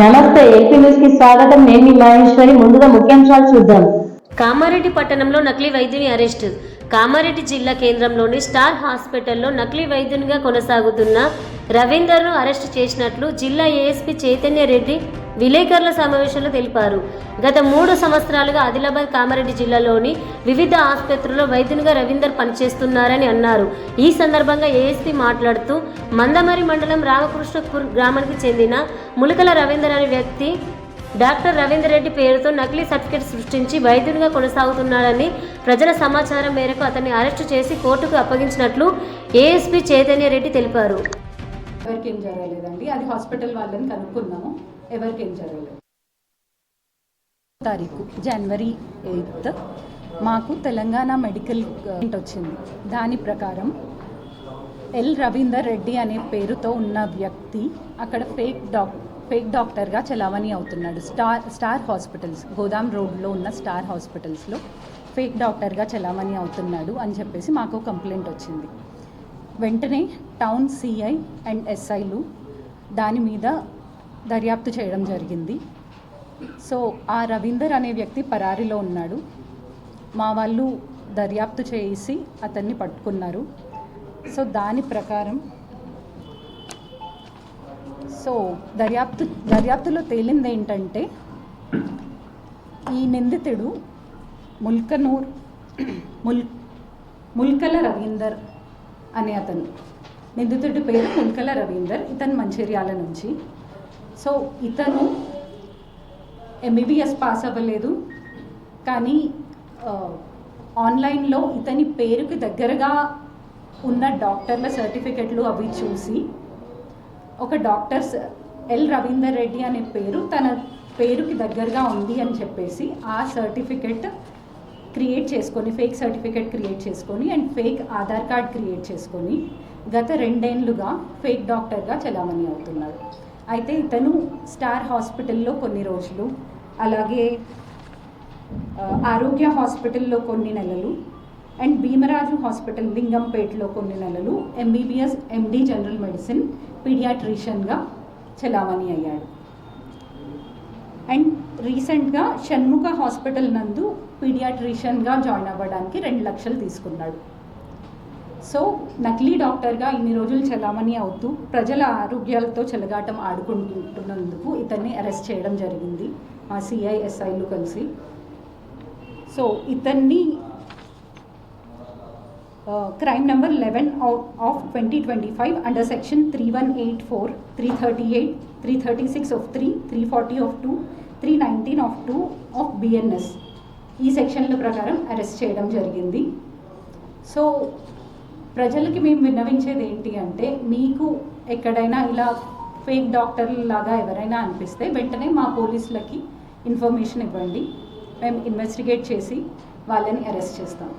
నమస్తే ఏపీ న్యూస్కి స్వాగతం. నేను మీ మహేశ్వరి. ముందుగా ముఖ్యాంశాలు చూద్దాం. కామారెడ్డి పట్టణంలో నకిలీ వైద్యుని అరెస్ట్. కామారెడ్డి జిల్లా కేంద్రంలోని స్టార్ హాస్పిటల్లో నకిలీ వైద్యునిగా కొనసాగుతున్న రవీందర్ను అరెస్ట్ చేసినట్లు జిల్లా ఏఎస్పీ చైతన్య రెడ్డి విలేకరుల సమావేశంలో తెలిపారు. గత మూడు సంవత్సరాలుగా ఆదిలాబాద్ కామారెడ్డి జిల్లాలోని వివిధ ఆసుపత్రుల్లో వైద్యునిగా రవీందర్ పనిచేస్తున్నారని అన్నారు. ఈ సందర్భంగా ఏఎస్పీ మాట్లాడుతూ మందమరి మండలం రామకృష్ణపూర్ గ్రామానికి చెందిన ములకల రవీందర్ అనే వ్యక్తి డాక్టర్ రవీందర్ రెడ్డి పేరుతో నకిలీ సర్టిఫికేట్ సృష్టించి వైద్యునిగా కొనసాగుతున్నాడని ప్రజల సమాచారం మేరకు అతన్ని అరెస్టు చేసి కోర్టుకు అప్పగించినట్లు ఏఎస్పీ చైతన్య రెడ్డి తెలిపారు. ఎవరికి ఏం జరగలేదండి. అది హాస్పిటల్ వాళ్ళని కనుక్కున్నాము ఎవరికి ఏం జరగలేదు. తారీఖు జనవరి ఎయిత్ మాకు తెలంగాణ మెడికల్ వచ్చింది. దాని ప్రకారం ఎల్ రవీందర్ రెడ్డి అనే పేరుతో ఉన్న వ్యక్తి అక్కడ ఫేక్ డాక్ ఫేక్ డాక్టర్గా చలామణి అవుతున్నాడు. స్టార్ స్టార్ హాస్పిటల్స్ గోదాం రోడ్లో ఉన్న స్టార్ హాస్పిటల్స్లో ఫేక్ డాక్టర్గా చలామణి అవుతున్నాడు అని చెప్పేసి మాకు కంప్లైంట్ వచ్చింది. వెంటనే టౌన్ సిఐ అండ్ ఎస్ఐలు దాని మీద దర్యాప్తు చేయడం జరిగింది. సో ఆ రవీందర్ అనే వ్యక్తి పరారీలో ఉన్నాడు. మా వాళ్ళు దర్యాప్తు చేసి అతన్ని పట్టుకున్నారు. సో దాని ప్రకారం సో దర్యాప్తు దర్యాప్తులో తేలింది ఏంటంటే ఈ నిందితుడు ముల్కనూర్ ముల్ ముల్కల రవీందర్ అనే అతను. నిందితుడి పేరు ముల్కల రవీందర్ ఇతను మంచిర్యాల నుంచి. సో ఇతను ఎంబీబీఎస్ పాస్ అవ్వలేదు. కానీ ఆన్లైన్లో ఇతని పేరుకి దగ్గరగా ఉన్న డాక్టర్ల సర్టిఫికెట్లు అవి చూసి ఒక డాక్టర్ ఎల్ రవీందర్ రెడ్డి అనే పేరు తన పేరుకి దగ్గరగా ఉంది అని చెప్పేసి ఆ సర్టిఫికెట్ క్రియేట్ చేసుకొని ఫేక్ సర్టిఫికేట్ క్రియేట్ చేసుకొని and fake Aadhaar card create చేసుకొని గత రెండేండ్లుగా ఫేక్ డాక్టర్గా చలామణి అవుతున్నాడు అయితే ఇతను స్టార్ హాస్పిటల్లో కొన్ని రోజులు అలాగే ఆరోగ్య హాస్పిటల్లో కొన్ని నెలలు అండ్ భీమరాజు హాస్పిటల్ లింగంపేటలో కొన్ని నెలలు ఎంబీబీఎస్ ఎండి జనరల్ మెడిసిన్ పీడియాట్రిషియన్గా చలామణి అయ్యాడు. అండ్ రీసెంట్గా షణ్ముఖ హాస్పిటల్ నందు పీడియాట్రిషియన్గా జాయిన్ అవ్వడానికి రెండు లక్షలు తీసుకున్నాడు. సో నకిలీ డాక్టర్గా ఇన్ని రోజులు చలామణి అవుతూ ప్రజల ఆరోగ్యాలతో చెలగాటం ఆడుకుంటున్నందుకు ఇతన్ని అరెస్ట్ చేయడం జరిగింది. మా సిఐఎస్ఐలు కలిసి. సో ఇతన్ని crime number eleven of twenty twenty five under section three one eight four three thirty eight three thirty six of three three forty of two three nineteen of two of BNS ఈ సెక్షన్ల ప్రకారం arrest చేయడం జరిగింది. So ప్రజలకి మేము విన్నవించేది ఏంటి అంటే మీకు ఎక్కడైనా ఇలా ఫేక్ డాక్టర్లు లాగా ఎవరైనా అనిపిస్తే వెంటనే మా పోలీసులకి ఇన్ఫర్మేషన్ ఇవ్వండి. మేము ఇన్వెస్టిగేట్ చేసి వాళ్ళని అరెస్ట్ చేస్తాం.